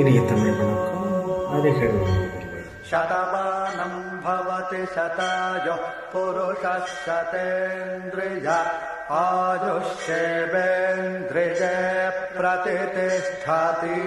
இனிய தமிழ் வணக்கம் அருகில் உள்ளதில்லை शतमानं भवति शतायो पुरुषः शतेन्द्रिय आयुष्येवेन्द्रिये प्रतितिष्ठति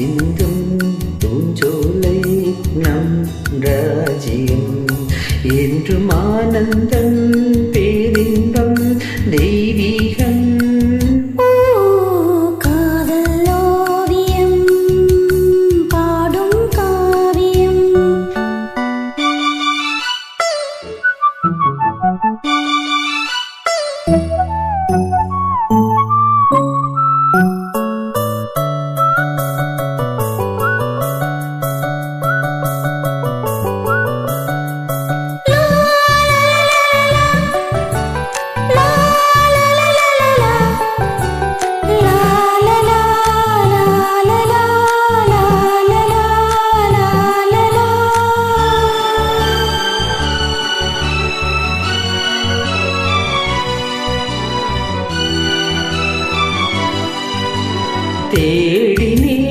சிந்தும் பூஞ்சோலை நம் ராஜ்யம். என்றும் ஆனந்தம் తేడినే